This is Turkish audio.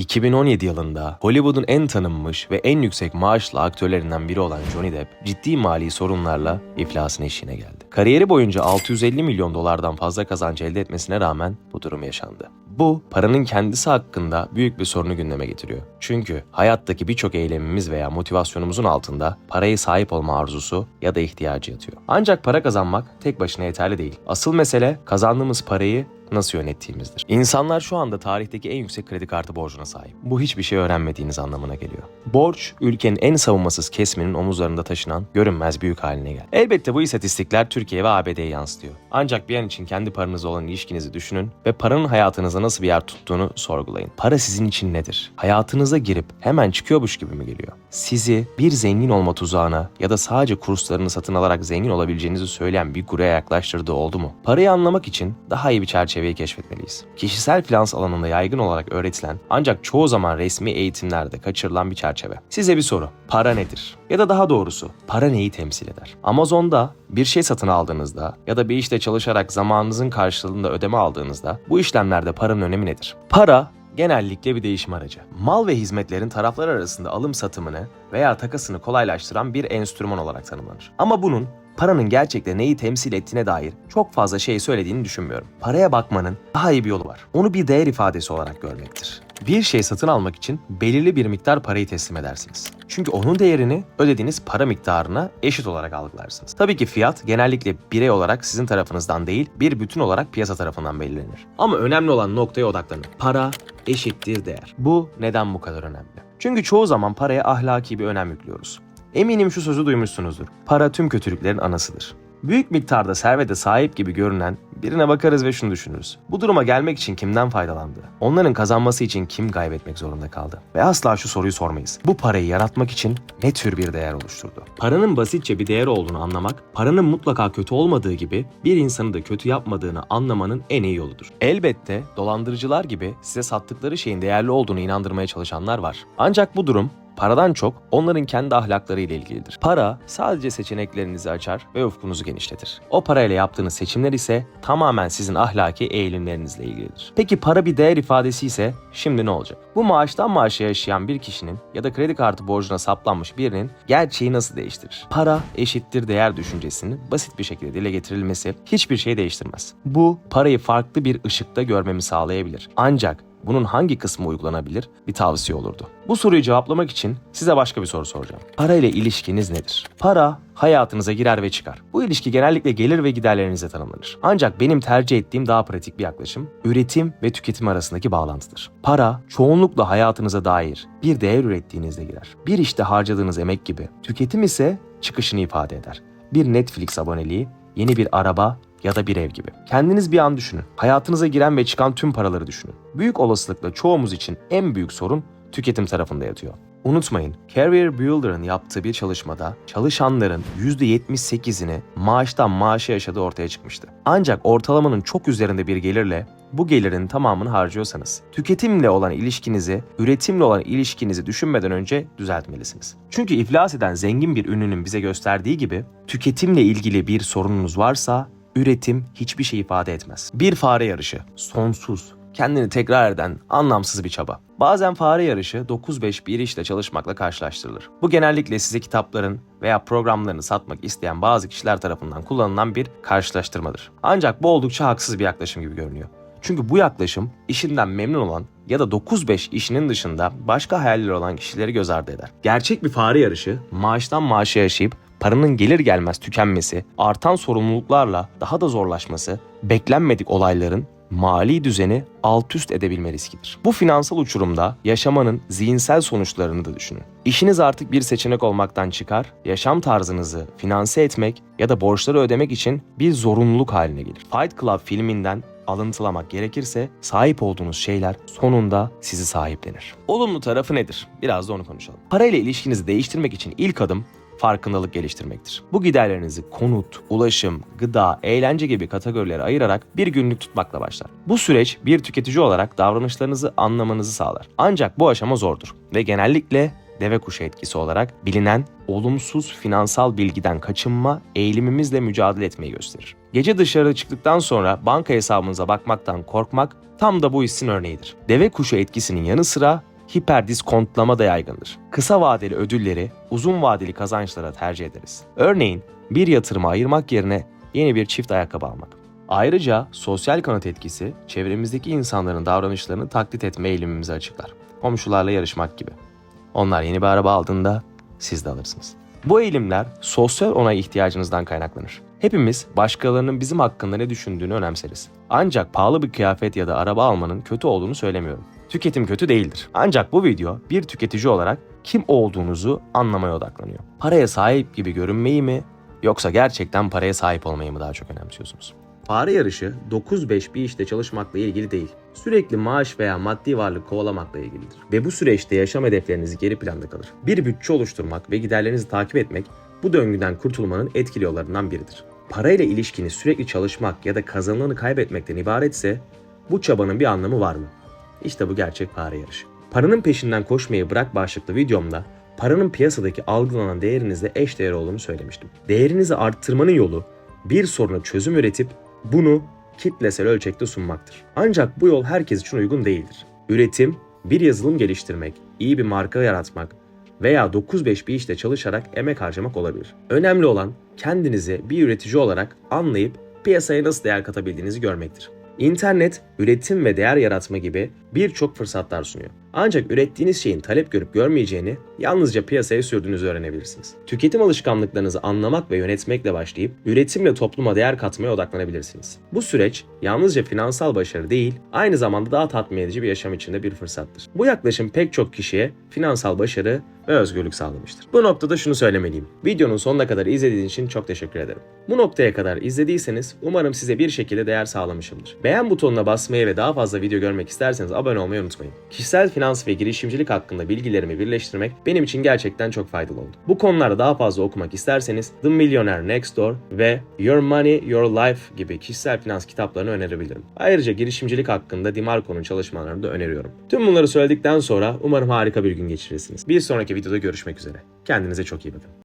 2017 yılında Hollywood'un en tanınmış ve en yüksek maaşlı aktörlerinden biri olan Johnny Depp ciddi mali sorunlarla iflasın eşiğine geldi. Kariyeri boyunca 650 milyon dolardan fazla kazanç elde etmesine rağmen bu durum yaşandı. Bu paranın kendisi hakkında büyük bir sorunu gündeme getiriyor. Çünkü hayattaki birçok eylemimiz veya motivasyonumuzun altında paraya sahip olma arzusu ya da ihtiyacı yatıyor. Ancak para kazanmak tek başına yeterli değil. Asıl mesele kazandığımız parayı nasıl yönettiğimizdir. İnsanlar şu anda tarihteki en yüksek kredi kartı borcuna sahip. Bu hiçbir şey öğrenmediğiniz anlamına geliyor. Borç, ülkenin en savunmasız kesminin omuzlarında taşınan görünmez büyük haline geldi. Elbette bu istatistikler Türkiye ve ABD'ye yansıtıyor. Ancak bir an için kendi paranızla olan ilişkinizi düşünün ve paranın hayatınıza nasıl bir yer tuttuğunu sorgulayın. Para sizin için nedir? Hayatınıza girip hemen çıkıyormuş gibi mi geliyor? Sizi bir zengin olma tuzağına ya da sadece kurslarını satın alarak zengin olabileceğinizi söyleyen bir guruya yaklaştırdığı oldu mu? Parayı anlamak için daha iyi bir çerçeveyi keşfetmeliyiz. Kişisel finans alanında yaygın olarak öğretilen ancak çoğu zaman resmi eğitimlerde kaçırılan bir çerçeve. Size bir soru. Para nedir? Ya da daha doğrusu para neyi temsil eder? Amazon'da bir şey satın aldığınızda ya da bir işte çalışarak zamanınızın karşılığında ödeme aldığınızda bu işlemlerde paranın önemi nedir? Para genellikle bir değişim aracı. Mal ve hizmetlerin taraflar arasında alım satımını veya takasını kolaylaştıran bir enstrüman olarak tanımlanır. Ama bunun paranın gerçekte neyi temsil ettiğine dair çok fazla şey söylediğini düşünmüyorum. Paraya bakmanın daha iyi bir yolu var. Onu bir değer ifadesi olarak görmektir. Bir şey satın almak için belirli bir miktar parayı teslim edersiniz. Çünkü onun değerini ödediğiniz para miktarına eşit olarak algılarsınız. Tabii ki fiyat genellikle birey olarak sizin tarafınızdan değil, bir bütün olarak piyasa tarafından belirlenir. Ama önemli olan noktaya odaklanın. Para eşittir değer. Bu neden bu kadar önemli? Çünkü çoğu zaman paraya ahlaki bir önem yüklüyoruz. Eminim şu sözü duymuşsunuzdur. Para tüm kötülüklerin anasıdır. Büyük miktarda servete sahip gibi görünen birine bakarız ve şunu düşünürüz. Bu duruma gelmek için kimden faydalandı? Onların kazanması için kim kaybetmek zorunda kaldı? Ve asla şu soruyu sormayız. Bu parayı yaratmak için ne tür bir değer oluşturdu? Paranın basitçe bir değer olduğunu anlamak, paranın mutlaka kötü olmadığı gibi bir insanı da kötü yapmadığını anlamanın en iyi yoludur. Elbette dolandırıcılar gibi size sattıkları şeyin değerli olduğunu inandırmaya çalışanlar var. Ancak bu durum Paradan çok onların kendi ahlakları ile ilgilidir. Para sadece seçeneklerinizi açar ve ufkunuzu genişletir. O parayla yaptığınız seçimler ise tamamen sizin ahlaki eğilimlerinizle ilgilidir. Peki para bir değer ifadesi ise şimdi ne olacak? Bu maaştan maaşa yaşayan bir kişinin ya da kredi kartı borcuna saplanmış birinin gerçeği nasıl değiştirir? Para eşittir değer düşüncesinin basit bir şekilde dile getirilmesi hiçbir şey değiştirmez. Bu parayı farklı bir ışıkta görmemi sağlayabilir. Ancak bunun hangi kısmı uygulanabilir bir tavsiye olurdu. Bu soruyu cevaplamak için size başka bir soru soracağım. Para ile ilişkiniz nedir? Para hayatınıza girer ve çıkar. Bu ilişki genellikle gelir ve giderlerinize tanımlanır. Ancak benim tercih ettiğim daha pratik bir yaklaşım, üretim ve tüketim arasındaki bağlantıdır. Para çoğunlukla hayatınıza dair bir değer ürettiğinizde girer. Bir işte harcadığınız emek gibi. Tüketim ise çıkışını ifade eder. Bir Netflix aboneliği, yeni bir araba ya da bir ev gibi. Kendiniz bir an düşünün. Hayatınıza giren ve çıkan tüm paraları düşünün. Büyük olasılıkla çoğumuz için en büyük sorun tüketim tarafında yatıyor. Unutmayın, Career Builder'ın yaptığı bir çalışmada çalışanların %78'ini maaştan maaşa yaşadığı ortaya çıkmıştı. Ancak ortalamanın çok üzerinde bir gelirle bu gelirin tamamını harcıyorsanız, tüketimle olan ilişkinizi, üretimle olan ilişkinizi düşünmeden önce düzeltmelisiniz. Çünkü iflas eden zengin bir ünlünün bize gösterdiği gibi, tüketimle ilgili bir sorununuz varsa üretim hiçbir şey ifade etmez. Bir fare yarışı, sonsuz, kendini tekrar eden anlamsız bir çaba. Bazen fare yarışı 9-5 bir işte çalışmakla karşılaştırılır. Bu genellikle size kitapların veya programlarını satmak isteyen bazı kişiler tarafından kullanılan bir karşılaştırmadır. Ancak bu oldukça haksız bir yaklaşım gibi görünüyor. Çünkü bu yaklaşım işinden memnun olan ya da 9-5 işinin dışında başka hayalleri olan kişileri göz ardı eder. Gerçek bir fare yarışı maaştan maaşa yaşayıp paranın gelir gelmez tükenmesi, artan sorumluluklarla daha da zorlaşması, beklenmedik olayların mali düzeni alt üst edebilme riskidir. Bu finansal uçurumda yaşamanın zihinsel sonuçlarını da düşünün. İşiniz artık bir seçenek olmaktan çıkar, yaşam tarzınızı finanse etmek ya da borçları ödemek için bir zorunluluk haline gelir. Fight Club filminden alıntılamak gerekirse sahip olduğunuz şeyler sonunda sizi sahiplenir. Olumlu tarafı nedir? Biraz da onu konuşalım. Parayla ilişkinizi değiştirmek için ilk adım farkındalık geliştirmektir. Bu giderlerinizi konut, ulaşım, gıda, eğlence gibi kategorilere ayırarak bir günlük tutmakla başlar. Bu süreç bir tüketici olarak davranışlarınızı anlamanızı sağlar. Ancak bu aşama zordur ve genellikle deve kuşu etkisi olarak bilinen olumsuz finansal bilgiden kaçınma eğilimimizle mücadele etmeyi gösterir. Gece dışarı çıktıktan sonra banka hesabınıza bakmaktan korkmak tam da bu hissin örneğidir. Deve kuşu etkisinin yanı sıra hiperdiskontlama da yaygındır. Kısa vadeli ödülleri uzun vadeli kazançlara tercih ederiz. Örneğin bir yatırıma ayırmak yerine yeni bir çift ayakkabı almak. Ayrıca sosyal kanıt etkisi çevremizdeki insanların davranışlarını taklit etme eğilimimizi açıklar. Komşularla yarışmak gibi. Onlar yeni bir araba aldığında siz de alırsınız. Bu eğilimler sosyal onay ihtiyacınızdan kaynaklanır. Hepimiz başkalarının bizim hakkında ne düşündüğünü önemseriz. Ancak pahalı bir kıyafet ya da araba almanın kötü olduğunu söylemiyorum. Tüketim kötü değildir. Ancak bu video bir tüketici olarak kim olduğunuzu anlamaya odaklanıyor. Paraya sahip gibi görünmeyi mi yoksa gerçekten paraya sahip olmayı mı daha çok önemsiyorsunuz? Fare yarışı 9-5 bir işte çalışmakla ilgili değil. Sürekli maaş veya maddi varlık kovalamakla ilgilidir. Ve bu süreçte yaşam hedefleriniz geri planda kalır. Bir bütçe oluşturmak ve giderlerinizi takip etmek bu döngüden kurtulmanın etkili yollarından biridir. Parayla ilişkiniz sürekli çalışmak ya da kazanılanı kaybetmekten ibaretse bu çabanın bir anlamı var mı? İşte bu gerçek fare yarışı. Paranın peşinden koşmayı bırak başlıklı videomda paranın piyasadaki algılanan değerinizle eş değer olduğunu söylemiştim. Değerinizi arttırmanın yolu bir soruna çözüm üretip bunu kitlesel ölçekte sunmaktır. Ancak bu yol herkes için uygun değildir. Üretim, bir yazılım geliştirmek, iyi bir marka yaratmak veya 9-5 bir işte çalışarak emek harcamak olabilir. Önemli olan kendinizi bir üretici olarak anlayıp piyasaya nasıl değer katabildiğinizi görmektir. İnternet, üretim ve değer yaratma gibi birçok fırsatlar sunuyor. Ancak ürettiğiniz şeyin talep görüp görmeyeceğini yalnızca piyasaya sürdüğünüzü öğrenebilirsiniz. Tüketim alışkanlıklarınızı anlamak ve yönetmekle başlayıp üretimle topluma değer katmaya odaklanabilirsiniz. Bu süreç yalnızca finansal başarı değil, aynı zamanda daha tatmin edici bir yaşam içinde bir fırsattır. Bu yaklaşım pek çok kişiye finansal başarı ve özgürlük sağlamıştır. Bu noktada şunu söylemeliyim. Videonun sonuna kadar izlediğiniz için çok teşekkür ederim. Bu noktaya kadar izlediyseniz umarım size bir şekilde değer sağlamışımdır. Beğen butonuna basmayı ve daha fazla video görmek isterseniz abone olmayı unutmayın. Kişisel finans ve girişimcilik hakkında bilgilerimi birleştirmek benim için gerçekten çok faydalı oldu. Bu konularda daha fazla okumak isterseniz The Millionaire Next Door ve Your Money Your Life gibi kişisel finans kitaplarını önerebilirim. Ayrıca girişimcilik hakkında Dimarco'nun çalışmalarını da öneriyorum. Tüm bunları söyledikten sonra umarım harika bir gün geçirirsiniz. Bir sonraki videoda görüşmek üzere. Kendinize çok iyi bakın.